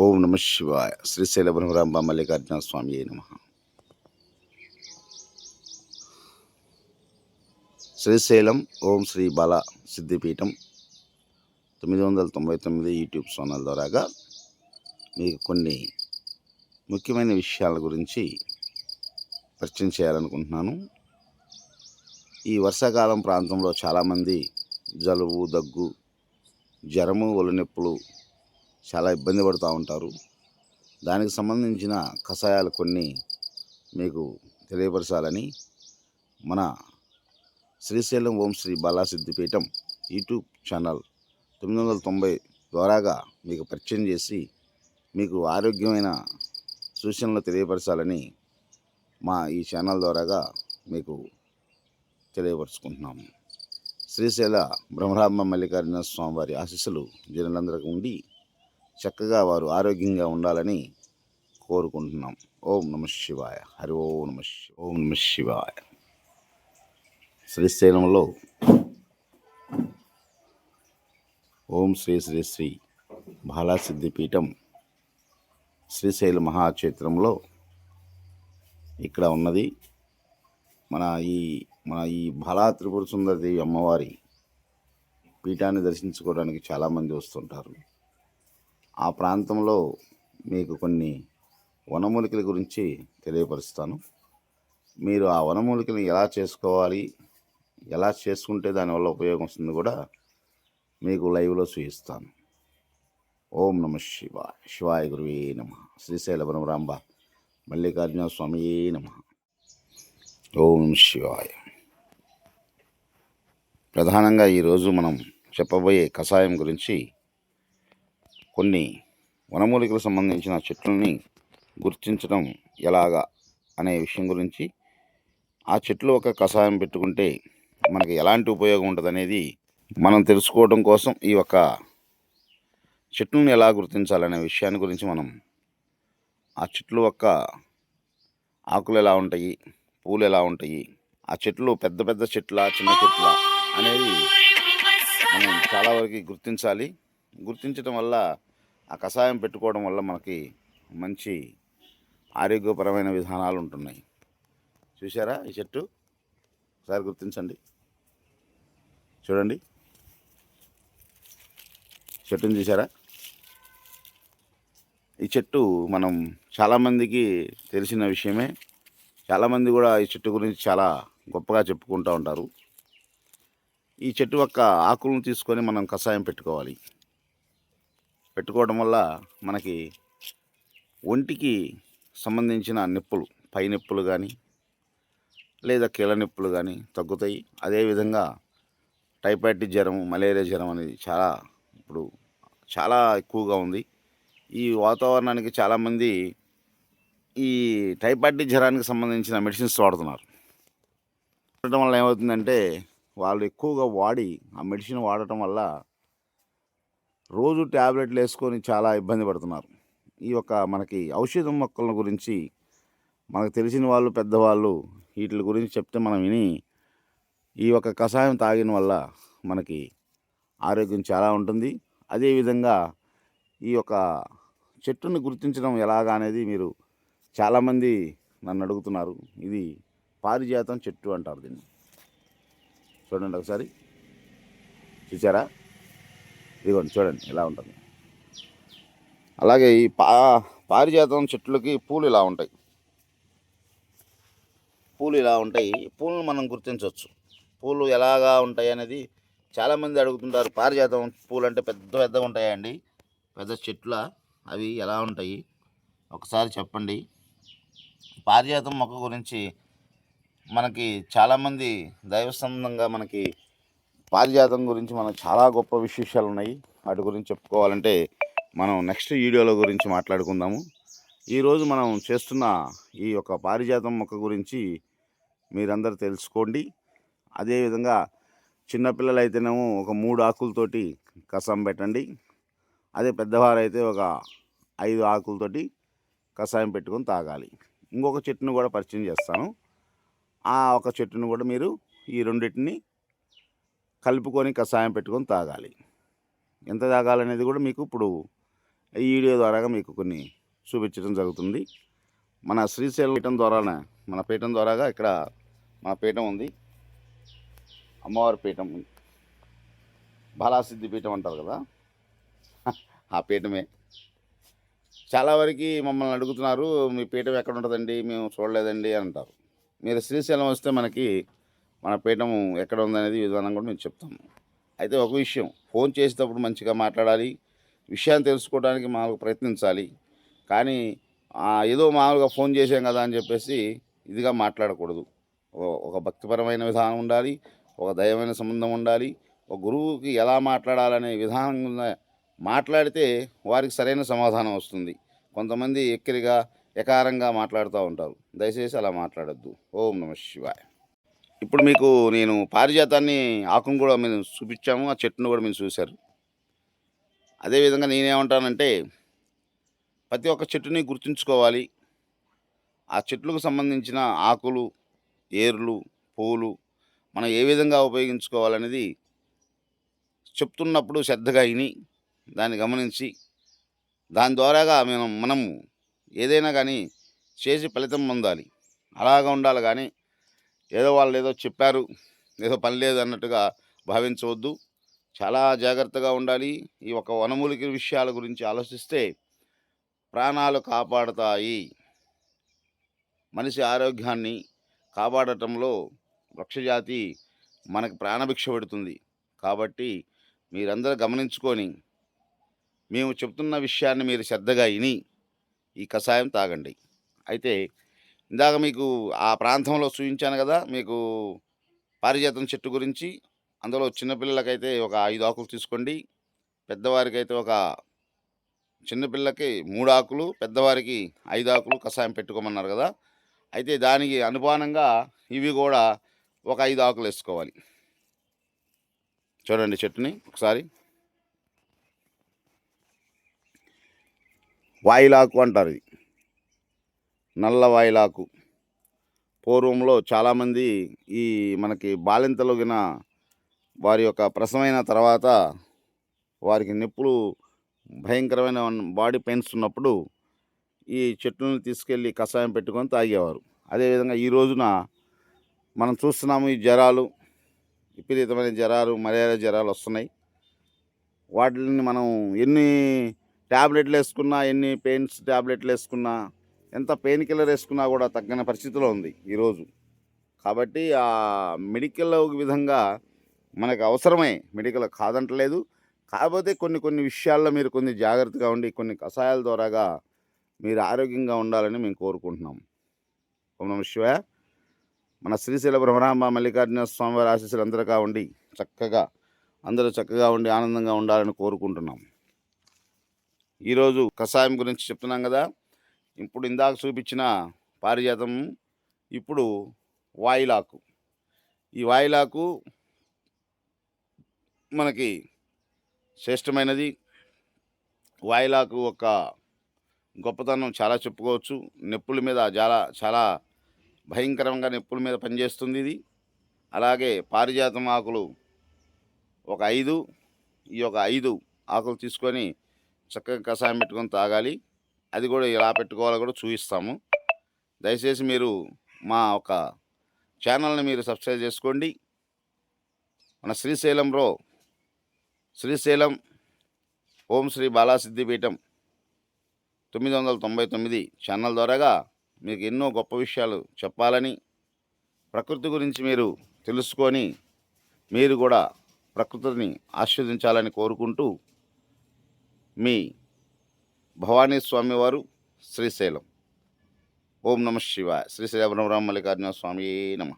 ఓం నమ శివాయ. శ్రీశైల బ్రహ్మరాంబ మల్లికార్జున స్వామి నమ. శ్రీశైలం ఓం శ్రీ బాల సిద్ధిపీఠం తొమ్మిది వందల తొంభై తొమ్మిది యూట్యూబ్ ఛానల్ ద్వారాగా మీకు కొన్ని ముఖ్యమైన విషయాల గురించి పరిచయం చేయాలనుకుంటున్నాను. ఈ వర్షాకాలం ప్రాంతంలో చాలామంది జలుబు దగ్గు జ్వరము ఒళ్ళనొప్పులు చాలా ఇబ్బంది పడుతూ ఉంటారు. దానికి సంబంధించిన కషాయాలు కొన్ని మీకు తెలియపరచాలని మన శ్రీశైలం ఓం శ్రీ బాలాసిద్ధిపీఠం యూట్యూబ్ ఛానల్ తొమ్మిది వందల తొంభై ద్వారాగా మీకు పరిచయం చేసి మీకు ఆరోగ్యమైన సూచనలు తెలియపరచాలని మా ఈ ఛానల్ ద్వారాగా మీకు తెలియపరుచుకుంటున్నాము. శ్రీశైల బ్రహ్మరామ మల్లికార్జున స్వామి వారి ఆశీస్సులు జనులందరికీ ఉండి చక్కగా వారు ఆరోగ్యంగా ఉండాలని కోరుకుంటున్నాం. ఓం నమ శివాయ. హరి ఓం నమ ఓం నమ శివాయ. శ్రీశైలంలో ఓం శ్రీ శ్రీ శ్రీ బాలాసిద్ధిపీఠం శ్రీశైల మహాక్షేత్రంలో ఇక్కడ ఉన్నది. మన ఈ మన ఈ బాలా త్రిపుర సుందరదేవి అమ్మవారి పీఠాన్ని దర్శించుకోవడానికి చాలామంది వస్తుంటారు. ఆ ప్రాంతంలో మీకు కొన్ని వనమూలికల గురించి తెలియపరుస్తాను. మీరు ఆ వనమూలికని ఎలా చేసుకోవాలి ఎలా చేసుకుంటే దానివల్ల ఉపయోగం వస్తుంది కూడా మీకు లైవ్లో చూపిస్తాను. ఓం నమ శివ శివాయ గురువే నమ. శ్రీశైల బ్రహ్మరాంబ మల్లికార్జున స్వామియే నమ. ఓం శివాయ. ప్రధానంగా ఈరోజు మనం చెప్పబోయే కషాయం గురించి కొన్ని వనమూలికలకు సంబంధించిన చెట్లని గుర్తించడం ఎలాగా అనే విషయం గురించి ఆ చెట్లు ఒక కషాయం పెట్టుకుంటే మనకి ఎలాంటి ఉపయోగం ఉంటుంది అనేది మనం తెలుసుకోవడం కోసం ఈ యొక్క చెట్లను ఎలా గుర్తించాలనే విషయాన్ని గురించి మనం ఆ చెట్లు యొక్క ఆకులు ఎలా ఉంటాయి పూలు ఎలా ఉంటాయి ఆ చెట్లు పెద్ద పెద్ద చెట్ల చిన్న చెట్ల అనేది మనం చాలా వరకు గుర్తించాలి. గుర్తించడం వల్ల ఆ కషాయం పెట్టుకోవడం వల్ల మనకి మంచి ఆరోగ్యపరమైన విధానాలు ఉంటున్నాయి. చూసారా ఈ చెట్టు? ఒకసారి గుర్తించండి. చూడండి. చెట్టుని చూసారా ఈ చెట్టు మనం చాలామందికి తెలిసిన విషయమే. చాలామంది కూడా ఈ చెట్టు గురించి చాలా గొప్పగా చెప్పుకుంటూ ఉంటారు. ఈ చెట్టు యొక్క ఆకులను తీసుకొని మనం కషాయం పెట్టుకోవాలి. పెట్టుకోవడం వల్ల మనకి ఒంటికి సంబంధించిన నొప్పులు పై నొప్పులు కానీ లేదా కీళ్ళ నొప్పులు కానీ తగ్గుతాయి. అదేవిధంగా టైఫాయిడ్ జ్వరం మలేరియా జ్వరం అనేది చాలా ఇప్పుడు చాలా ఎక్కువగా ఉంది. ఈ వాతావరణానికి చాలామంది ఈ టైఫాయిడ్ జ్వరానికి సంబంధించిన మెడిసిన్స్ వాడుతున్నారు. వాడటం వల్ల ఏమవుతుందంటే వాళ్ళు ఎక్కువగా వాడి ఆ మెడిసిన్ వాడటం వల్ల రోజు ట్యాబ్లెట్లు వేసుకొని చాలా ఇబ్బంది పడుతున్నారు. ఈ యొక్క మనకి ఔషధం మొక్కల గురించి మనకు తెలిసిన వాళ్ళు పెద్దవాళ్ళు వీటి గురించి చెప్తే మనం విని ఈ యొక్క కషాయం తాగిన వల్ల మనకి ఆరోగ్యం చాలా ఉంటుంది. అదేవిధంగా ఈ యొక్క చెట్టుని గుర్తించడం ఎలాగా అనేది మీరు చాలామంది నన్ను అడుగుతున్నారు. ఇది పారిజాతం చెట్టు అంటారు దీన్ని. చూడండి ఒకసారి. చూసారా? ఇదిగోండి చూడండి ఇలా ఉంటుంది. అలాగే ఈ పా పారిజాతం చెట్లకి పూలు ఇలా ఉంటాయి. పూలు ఇలా ఉంటాయి. పూలను మనం గుర్తించవచ్చు. పూలు ఎలాగా ఉంటాయి అనేది చాలామంది అడుగుతుంటారు. పారిజాతం పూలు అంటే పెద్ద పెద్దగా ఉంటాయండి. పెద్ద చెట్ల అవి ఎలా ఉంటాయి? ఒకసారి చెప్పండి. పారిజాతం మొక్క గురించి మనకి చాలామంది దైవసంబంధంగా మనకి పారిజాతం గురించి మనకు చాలా గొప్ప విశేషాలు ఉన్నాయి. వాటి గురించి చెప్పుకోవాలంటే మనం నెక్స్ట్ వీడియోలో గురించి మాట్లాడుకుందాము. ఈరోజు మనం చేస్తున్న ఈ యొక్క పారిజాతం మొక్క గురించి మీరందరూ తెలుసుకోండి. అదేవిధంగా చిన్నపిల్లలు అయితేనేమో ఒక మూడు ఆకులతోటి కసం పెట్టండి. అదే పెద్దవారైతే ఒక ఐదు ఆకులతోటి కషాయం పెట్టుకొని తాగాలి. ఇంకొక చెట్టును కూడా పరిచయం చేస్తాను. ఆ ఒక చెట్టును కూడా మీరు ఈ రెండింటిని కలుపుకొని కషాయం పెట్టుకొని తాగాలి. ఎంత తాగాలనేది కూడా మీకు ఇప్పుడు ఈ వీడియో ద్వారాగా మీకు కొన్ని చూపించడం జరుగుతుంది. మన శ్రీశైలం పీఠం ద్వారానే మన పీఠం ద్వారాగా ఇక్కడ మన పీఠం ఉంది. అమ్మవారి పీఠం. బాలాసిద్ధి పీఠం అంటారు కదా. ఆ పీఠమే. చాలా వరకు మమ్మల్ని అడుగుతున్నారు మీ పీఠం ఎక్కడ ఉంటుందండి? మేము చూడలేదండి అని అంటారు. మీరు శ్రీశైలం వస్తే మనకి మన పీఠం ఎక్కడ ఉందనేది విధానం కూడా మేము చెప్తాము. అయితే ఒక విషయం ఫోన్ చేసేటప్పుడు మంచిగా మాట్లాడాలి విషయాన్ని తెలుసుకోవడానికి మాకు ప్రయత్నించాలి కానీ ఏదో మామూలుగా ఫోన్ చేసాం కదా అని చెప్పేసి ఇదిగా మాట్లాడకూడదు. ఒక- భక్తిపరమైన విధానం ఉండాలి ఒక దయమైన సంబంధం ఉండాలి ఒక గురువుకి ఎలా మాట్లాడాలనే విధానం మాట్లాడితే వారికి సరైన సమాధానం వస్తుంది. కొంతమంది ఎక్కిరిగా ఎకారంగా మాట్లాడుతూ ఉంటారు. దయచేసి అలా మాట్లాడద్దు. ఓం నమ శివాయ. ఇప్పుడు మీకు నేను పారిజాతాన్ని ఆకును కూడా మేము చూపించాము ఆ చెట్టును కూడా మీరు చూశారు. అదేవిధంగా నేనేమంటానంటే ప్రతి ఒక్క చెట్టుని గుర్తుంచుకోవాలి. ఆ చెట్లకు సంబంధించిన ఆకులు ఏర్లు పూలు మనం ఏ విధంగా ఉపయోగించుకోవాలనేది చెప్తున్నప్పుడు శ్రద్ధగా విని దాన్ని గమనించి దాని ద్వారాగా మనం మనము ఏదైనా కానీ చేసి ఫలితం పొందాలి. అలాగా ఉండాలి కానీ ఏదో వాళ్ళు ఏదో చెప్పారు ఏదో పని లేదు అన్నట్టుగా భావించవద్దు. చాలా జాగ్రత్తగా ఉండాలి. ఈ ఒక వనమూలిక విషయాల గురించి ఆలోచిస్తే ప్రాణాలు కాపాడతాయి. మనిషి ఆరోగ్యాన్ని కాపాడటంలో వృక్షజాతి మనకు ప్రాణభిక్ష పెడుతుంది. కాబట్టి మీరందరూ గమనించుకొని మేము చెప్తున్న విషయాన్ని మీరు శ్రద్ధగా విని ఈ కషాయం తాగండి. అయితే ఇందాక మీకు ఆ ప్రాంతంలో చూపించాను కదా మీకు పారిజాతం చెట్టు గురించి. అందులో చిన్నపిల్లలకైతే ఒక ఐదు ఆకులు తీసుకోండి. పెద్దవారికైతే ఒక చిన్నపిల్లకి మూడు ఆకులు పెద్దవారికి ఐదు ఆకులు కషాయం పెట్టుకోమన్నారు కదా. అయితే దానికి అనుమానంగా ఇవి కూడా ఒక ఐదు ఆకులు వేసుకోవాలి. చూడండి చెట్టుని ఒకసారి. వాయిలాకు అంటారు ఇది. నల్ల వాయిలాకు పూర్వంలో చాలామంది ఈ మనకి బాలింతలుగిన వారి యొక్క ప్రసవమైన తర్వాత వారికి నొప్పులు భయంకరమైన బాడీ పెయిన్స్ ఉన్నప్పుడు ఈ చెట్లను తీసుకెళ్ళి కషాయం పెట్టుకొని తాగేవారు. అదేవిధంగా ఈ రోజున మనం చూస్తున్నాము ఈ జ్వరాలు విపరీతమైన జ్వరాలు మలేరియా జ్వరాలు వస్తున్నాయి. వాటిని మనం ఎన్ని ట్యాబ్లెట్లు వేసుకున్నా ఎన్ని పెయిన్స్ ట్యాబ్లెట్లు వేసుకున్నా ఎంత పెయిన్ కిల్లర్ వేసుకున్నా కూడా తగ్గని పరిస్థితిలో ఉంది ఈరోజు కాబట్టి ఆ మెడికల్ విధంగా మనకు అవసరమే మెడికల్ కాదంటలేదు. కాకపోతే కొన్ని కొన్ని విషయాల్లో మీరు కొన్ని జాగ్రత్తగా ఉండి కొన్ని కషాయాల ద్వారాగా మీరు ఆరోగ్యంగా ఉండాలని మేము కోరుకుంటున్నాం. ఓం నమ శివాయ. మన శ్రీశైల బ్రహ్మరామ మల్లికార్జున స్వామివారి ఆశీస్సులు అందరిగా ఉండి చక్కగా అందరూ చక్కగా ఉండి ఆనందంగా ఉండాలని కోరుకుంటున్నాం. ఈరోజు కషాయం గురించి చెప్తున్నాం కదా. ఇప్పుడు ఇందాక చూపించిన పారిజాతం ఇప్పుడు వాయిలాకు. ఈ వాయిలాకు మనకి శ్రేష్టమైనది. వాయిలాకు ఒక గొప్పతనం చాలా చెప్పుకోవచ్చు. నొప్పుల మీద చాలా చాలా భయంకరంగా నొప్పుల మీద పనిచేస్తుంది ఇది. అలాగే పారిజాతం ఆకులు ఒక ఐదు ఈ యొక్క ఐదు ఆకులు తీసుకొని చక్కగా కషాయం పెట్టుకొని తాగాలి. అది కూడా ఎలా పెట్టుకోవాలో కూడా చూపిస్తాము. దయచేసి మీరు మా ఒక ఛానల్ని మీరు సబ్స్క్రైబ్ చేసుకోండి. మన శ్రీశైలంలో శ్రీశైలం ఓం శ్రీ బాలాసిద్ధిపీఠం తొమ్మిది వందల తొంభై తొమ్మిది ఛానల్ ద్వారాగా మీకు ఎన్నో గొప్ప విషయాలు చెప్పాలని ప్రకృతి గురించి మీరు తెలుసుకొని మీరు కూడా ప్రకృతిని ఆస్వాదించాలని కోరుకుంటూ మీ భవానీ స్వామివారు శ్రీశైలం. ఓం నమ శివాయ. శ్రీశైల బ్రహ్మరామ మల్లికార్జున స్వామి నమ.